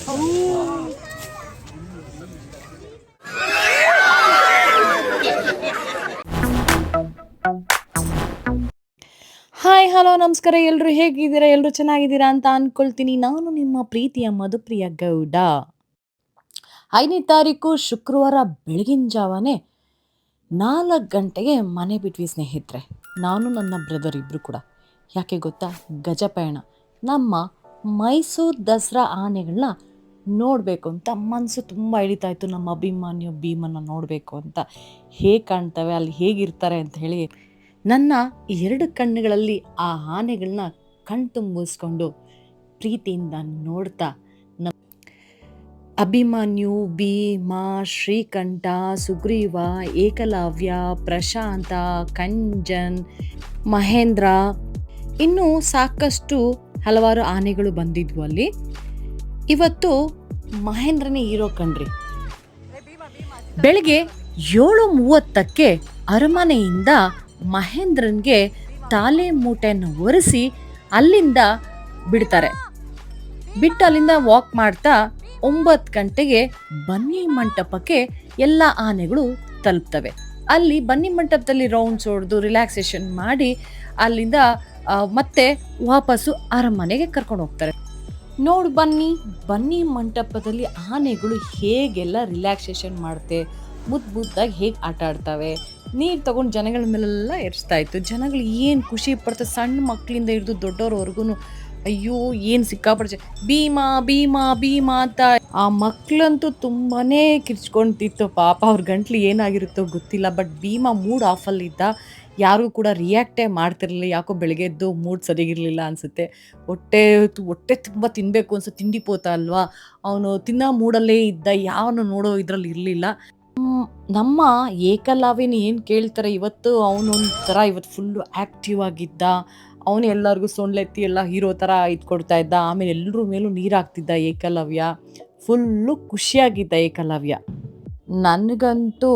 Hi hello ನಮಸ್ಕಾರ. ಎಲ್ಲರೂ ಹೇಗಿದ್ದೀರಾ? ಎಲ್ಲರೂ ಚೆನ್ನಾಗಿದ್ದೀರಾ ಅಂತ ಅಂದ್ಕೊಳ್ತೀನಿ ನಾನು ನಿಮ್ಮ ಪ್ರೀತಿಯ ಮಧುಪ್ರಿಯ ಗೌಡ. ಐದನೇ ತಾರೀಕು ಶುಕ್ರವಾರ ಬೆಳಗಿನ ಜಾವನೇ ನಾಲ್ಕು ಗಂಟೆಗೆ ಮನೆ ಬಿಟ್ವಿ ಸ್ನೇಹಿತರೆ. ನಾನು ನನ್ನ ಬ್ರದರ್ ಇಬ್ಬರು ಕೂಡ. ಯಾಕೆ ಗೊತ್ತಾ? ಗಜಪಯಣ ನಮ್ಮ ಮೈಸೂರು ದಸರಾ ಆನೆಗಳನ್ನ ನೋಡಬೇಕು ಅಂತ ಮನಸ್ಸು ತುಂಬ ಹಿಡಿತಾ ಇತ್ತು. ನಮ್ಮ ಅಭಿಮಾನಿಯು ಭೀಮನ್ನ ನೋಡಬೇಕು ಅಂತ ಹೇಗೆ ಕಾಣ್ತವೆ, ಅಲ್ಲಿ ಹೇಗಿರ್ತಾರೆ ಅಂತ ಹೇಳಿ ನನ್ನ ಎರಡು ಕಣ್ಣುಗಳಲ್ಲಿ ಆ ಆನೆಗಳನ್ನ ಕಣ್ತುಂಬಿಸ್ಕೊಂಡು ಪ್ರೀತಿಯಿಂದ ನೋಡ್ತಾ ನಮ್ಮ ಅಭಿಮನ್ಯು, ಭೀಮ, ಶ್ರೀಕಂಠ, ಸುಗ್ರೀವ, ಏಕಲವ್ಯ, ಪ್ರಶಾಂತ, ಕಂಜನ್, ಮಹೇಂದ್ರ. ಇನ್ನೂ ಸಾಕಷ್ಟು ಹಲವಾರು ಆನೆಗಳು ಬಂದಿದ್ವು ಅಲ್ಲಿ. ಇವತ್ತು ಮಹೇಂದ್ರನೇ ಹೀರೋ ಕಣ್ರಿ. ಬೆಳಗ್ಗೆ ಏಳು ಮೂವತ್ತಕ್ಕೆ ಅರಮನೆಯಿಂದ ಮಹೇಂದ್ರನ್ಗೆ ತಾಲೆ ಮೂಟೆಯನ್ನು ಒರೆಸಿ ಅಲ್ಲಿಂದ ಬಿಡ್ತಾರೆ. ಬಿಟ್ಟು ಅಲ್ಲಿಂದ ವಾಕ್ ಮಾಡ್ತಾ ಒಂಬತ್ತು ಗಂಟೆಗೆ ಬನ್ನಿ ಮಂಟಪಕ್ಕೆ ಎಲ್ಲ ಆನೆಗಳು ತಲುಪ್ತವೆ. ಅಲ್ಲಿ ಬನ್ನಿ ಮಂಟಪದಲ್ಲಿ ರೌಂಡ್ಸ್ ಹೊಡೆದು ರಿಲ್ಯಾಕ್ಸೇಷನ್ ಮಾಡಿ ಅಲ್ಲಿಂದ ಮತ್ತೆ ವಾಪಸ್ಸು ಅರಮನೆಗೆ ಕರ್ಕೊಂಡು ಹೋಗ್ತಾರೆ. ನೋಡು ಬನ್ನಿ ಬನ್ನಿ ಮಂಟಪದಲ್ಲಿ ಆನೆಗಳು ಹೇಗೆಲ್ಲ ರಿಲ್ಯಾಕ್ಸೇಷನ್ ಮಾಡುತ್ತೆ ಮುದ್ದು ಮುದ್ದಾಗಿ ಹೇಗೆ ಆಟ ಆಡ್ತವೆ. ನೀರು ತಗೊಂಡು ಜನಗಳ ಮೇಲೆಲ್ಲ ಎರಿಸ್ತಾ ಇತ್ತು. ಜನಗಳು ಏನು ಖುಷಿ ಪಡ್ತಾರೆ ಸಣ್ಣ ಮಕ್ಕಳಿಂದ ಹಿಡಿದು ದೊಡ್ಡವ್ರವರೆಗೂ ಅಯ್ಯೋ, ಏನು ಸಿಕ್ಕಾಪಟ್ಟೆ ಭೀಮಾ ಭೀಮಾ ಭೀಮಾ ಅಂತ. ಆ ಮಕ್ಕಳಂತೂ ತುಂಬಾ ಕಿರ್ಚ್ಕೊಂತಿತ್ತು. ಪಾಪ ಅವ್ರ ಗಂಟ್ಲು ಏನಾಗಿರುತ್ತೋ ಗೊತ್ತಿಲ್ಲ, ಬಟ್ ಭೀಮಾ ಮೂಡ್ ಆಫಲ್ಲಿದ್ದ. ಯಾರೂ ಕೂಡ ರಿಯಾಕ್ಟೇ ಮಾಡ್ತಿರಲಿಲ್ಲ. ಯಾಕೋ ಬೆಳಗ್ಗೆ ಎದ್ದು ಮೂಡ್ ಸರಿಗಿರಲಿಲ್ಲ ಅನಿಸುತ್ತೆ. ಹೊಟ್ಟೆ ಹೊಟ್ಟೆ ತುಂಬ ತಿನ್ನಬೇಕು ಅನ್ಸೋ, ತಿಂಡಿ ಪೋತ ಅಲ್ವಾ? ಅವನು ತಿನ್ನೋ ಮೂಡಲ್ಲೇ ಇದ್ದ, ಯಾವನು ನೋಡೋ ಇದರಲ್ಲಿ ಇರಲಿಲ್ಲ. ನಮ್ಮ ಏಕಲವ್ಯನ ಏನು ಕೇಳ್ತಾರೆ, ಇವತ್ತು ಅವನೊಂಥರ ಇವತ್ತು ಫುಲ್ಲು ಆ್ಯಕ್ಟಿವ್ ಆಗಿದ್ದ, ಅವನು ಎಲ್ಲರಿಗೂ ಸೊಂಡ್ಲೆತ್ತಿ ಎಲ್ಲ ಹೀರೋ ಥರ ಇದ್ಕೊಡ್ತಾ ಇದ್ದ, ಆಮೇಲೆ ಎಲ್ಲರೂ ಮೇಲೂ ನೀರು ಹಾಕ್ತಿದ್ದ ಏಕಲವ್ಯ. ಫುಲ್ಲು ಖುಷಿಯಾಗಿದ್ದ ಏಕಲವ್ಯ. ನನಗಂತೂ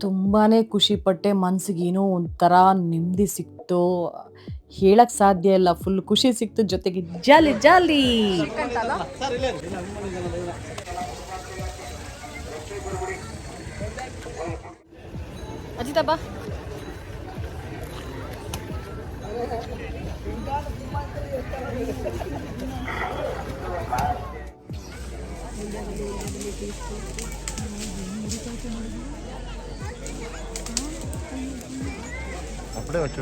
ತುಂಬಾ ಖುಷಿಪಟ್ಟೆ ಮನ್ಸಿಗೆ ಏನೋ ಒಂಥರ ನೆಮ್ಮದಿ ಸಿಕ್ತು ಹೇಳಕ್ ಸಾಧ್ಯ ಇಲ್ಲ. ಫುಲ್ ಖುಷಿ ಸಿಕ್ತು ಜೊತೆಗೆ ಜಾಲಿ ಜಾಲಿ. ಅಜಿತಾ ಬಾ. అప్పుడే వచ్చి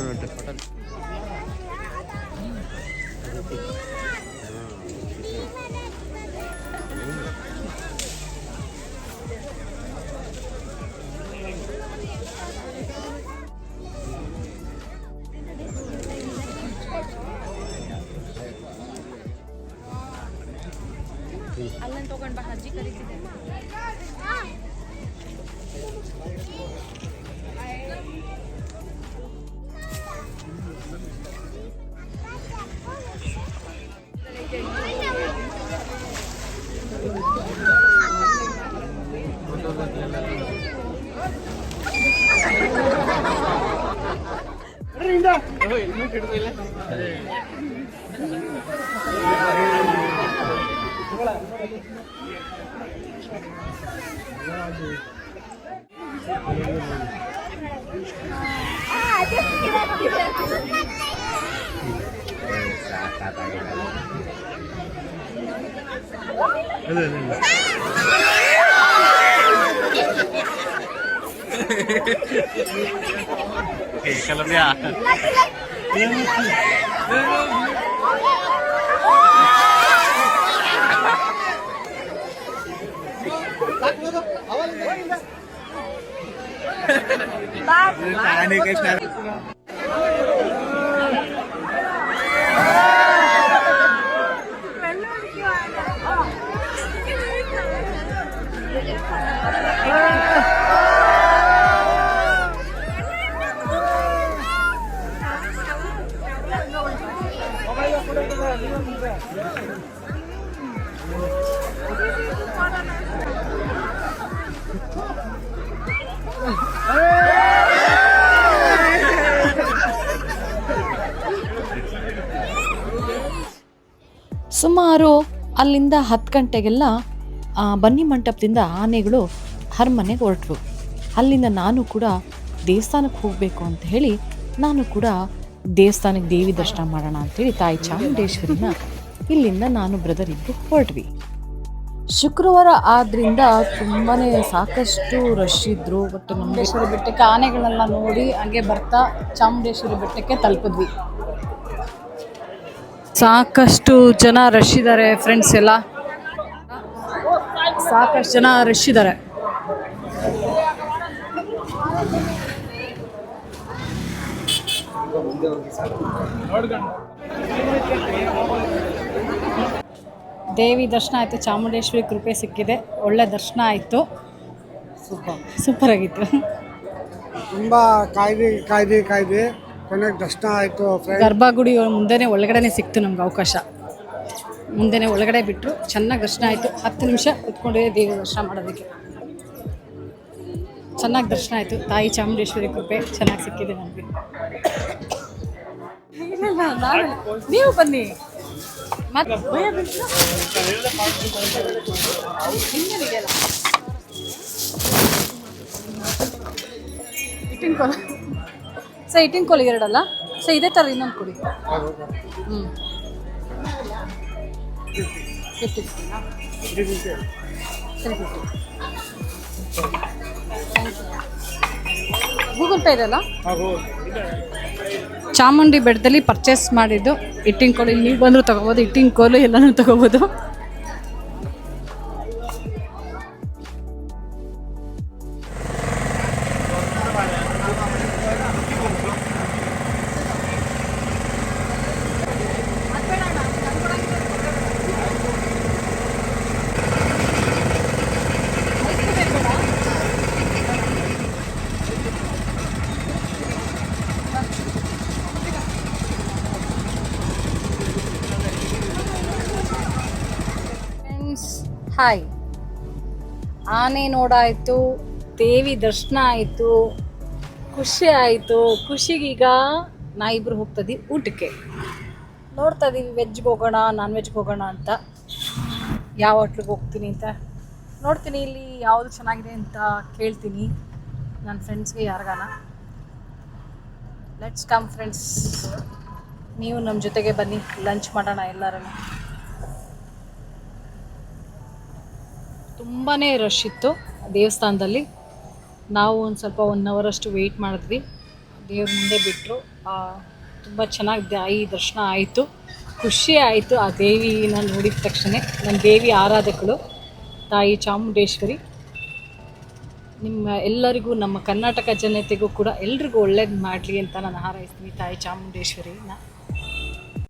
Hello, hello. Oke, kalau dia. Bye. ಸುಮಾರು ಅಲ್ಲಿಂದ ಹತ್ತು ಗಂಟೆಗೆಲ್ಲ ಬನ್ನಿ ಮಂಟಪದಿಂದ ಆನೆಗಳು ಅರಮನೆಗೆ ಹೊರಟ್ರು ಅಲ್ಲಿಂದ ನಾನು ಕೂಡ ದೇವಸ್ಥಾನಕ್ಕೆ ಹೋಗಬೇಕು ಅಂತ ಹೇಳಿ, ನಾನು ಕೂಡ ದೇವಸ್ಥಾನಕ್ಕೆ ದೇವಿ ದರ್ಶನ ಮಾಡೋಣ ಅಂತೇಳಿ ತಾಯಿ ಚಾಮುಂಡೇಶ್ವರಿನ ಇಲ್ಲಿಂದ ನಾನು ಬ್ರದರ್ ಇಬ್ಬರು ಹೊರಟ್ವಿ. ಶುಕ್ರವಾರ ಆದ್ರಿಂದ ತುಂಬಾ ಸಾಕಷ್ಟು ರಶ್ ಇದ್ರು ಬಟ್ ಚಾಮುಂಡೇಶ್ವರಿ ಬೆಟ್ಟಕ್ಕೆ ಆನೆಗಳನ್ನ ನೋಡಿ, ಹಾಗೆ ಬರ್ತಾ ಚಾಮುಂಡೇಶ್ವರಿ ಬೆಟ್ಟಕ್ಕೆ ತಲುಪಿದ್ವಿ. ಸಾಕಷ್ಟು ಜನ ರಶ್ ಇದ್ದಾರೆ ಫ್ರೆಂಡ್ಸ್ ಎಲ್ಲ. ಸಾಕಷ್ಟು ಜನ ರಶ್ ಇದ್ದಾರೆ ದೇವಿ ದರ್ಶನ ಆಯಿತು ಚಾಮುಂಡೇಶ್ವರಿ ಕೃಪೆ ಸಿಕ್ಕಿದೆ. ಒಳ್ಳೆ ದರ್ಶನ ಆಯಿತು. ಸೂಪರ್. ಸೂಪರ್ ಆಗಿತ್ತು. ತುಂಬ ಕಾಯ್ದೆ ಕಾಯ್ದೆ ಕಾಯ್ದೆ. ಕೊನೆಗೆ ದರ್ಶನ ಆಯಿತು ಗರ್ಭಗುಡಿ ಮುಂದೆನೆ ಒಳಗಡೆನೆ ಸಿಕ್ತು ನಮ್ಗೆ ಅವಕಾಶ. ಮುಂದೆನೆ ಒಳಗಡೆ ಬಿಟ್ಟರು ಚೆನ್ನಾಗಿ ದರ್ಶನ ಆಯಿತು. ಹತ್ತು ನಿಮಿಷ ಕುತ್ಕೊಂಡಿದ್ದೆ ದೇವಿ ದರ್ಶನ ಮಾಡೋದಕ್ಕೆ. ಚೆನ್ನಾಗಿ ದರ್ಶನ ಆಯಿತು. ತಾಯಿ ಚಾಮುಂಡೇಶ್ವರಿ ಕೃಪೆ ಚೆನ್ನಾಗಿ ಸಿಕ್ಕಿದೆ ನಮಗೆ. ನೀವು. ಬನ್ನಿ. ಮತ್ತೆ ಭಯ? ಇಟ್ಟಿನ ಸರ್ ಇಟ್ಟಿನ ಕೋಳಿ ಎರಡಲ್ಲ. ಸೊ ಇದೇ ಥರ ಇನ್ನೊಂದು ಕೊಡಿ ಹ್ಞೂ ಗೂಗಲ್ ಪೇ ಇದೆಯಲ್ಲ? ಚಾಮುಂಡಿ ಬೆಟ್ಟದಲ್ಲಿ ಪರ್ಚೇಸ್ ಮಾಡಿದ್ದು ಇಟ್ಟಿನ ಕೋಳಿ. ನೀವು ಬಂದರೂ ತೊಗೋಬೋದು ಇಟ್ಟಿನ ಕೋಲು ಎಲ್ಲನೂ ತೊಗೋಬೋದು. ಹಾಯ್. ಆನೆ ನೋಡಾಯಿತು, ದೇವಿ ದರ್ಶನ ಆಯಿತು, ಖುಷಿ ಆಯಿತು. ಖುಷಿಗೀಗ ನಾ ಇಬ್ರು ಹೋಗ್ತದೀವಿ ಊಟಕ್ಕೆ. ನೋಡ್ತಾ ಇದೀವಿ ವೆಜ್ಗೆ ಹೋಗೋಣ ನಾನ್ ವೆಜ್ಗೆ ಹೋಗೋಣ ಅಂತ. ಯಾವ ಹೋಟ್ಲಿಗೆ ಹೋಗ್ತೀನಿ ಅಂತ. ನೋಡ್ತೀನಿ ಇಲ್ಲಿ ಯಾವುದು ಚೆನ್ನಾಗಿದೆ ಅಂತ ಕೇಳ್ತೀನಿ ನನ್ನ ಫ್ರೆಂಡ್ಸ್ಗೆ ಯಾರಿಗಾನ. ಲೆಟ್ಸ್ ಕಮ್ ಫ್ರೆಂಡ್ಸ್ ನೀವು ನಮ್ಮ ಜೊತೆಗೆ ಬನ್ನಿ ಲಂಚ್ ಮಾಡೋಣ ಎಲ್ಲರೂ ತುಂಬಾ ರಶ್ ಇತ್ತು ದೇವಸ್ಥಾನದಲ್ಲಿ. ನಾವು ಒಂದು ಸ್ವಲ್ಪ ಒನ್ ಅವರಷ್ಟು ವೆಯ್ಟ್ ಮಾಡಿದ್ವಿ. ದೇವ್ರ ಮುಂದೆ ಬಿಟ್ಟರು ತುಂಬ ಚೆನ್ನಾಗಿ ತಾಯಿ ದರ್ಶನ ಆಯಿತು. ಖುಷಿ ಆಯಿತು ಆ ದೇವಿನ ನೋಡಿದ ತಕ್ಷಣ ನನ್ನ ದೇವಿ ಆರಾಧಕಳು, ತಾಯಿ ಚಾಮುಂಡೇಶ್ವರಿ. ನಿಮ್ಮ ಎಲ್ಲರಿಗೂ, ನಮ್ಮ ಕರ್ನಾಟಕ ಜನತೆಗೂ ಕೂಡ ಎಲ್ರಿಗೂ ಒಳ್ಳೇದು ಮಾಡಲಿ ಅಂತ ನಾನು ಹಾರೈಸ್ತೀನಿ. ತಾಯಿ ಚಾಮುಂಡೇಶ್ವರಿನ.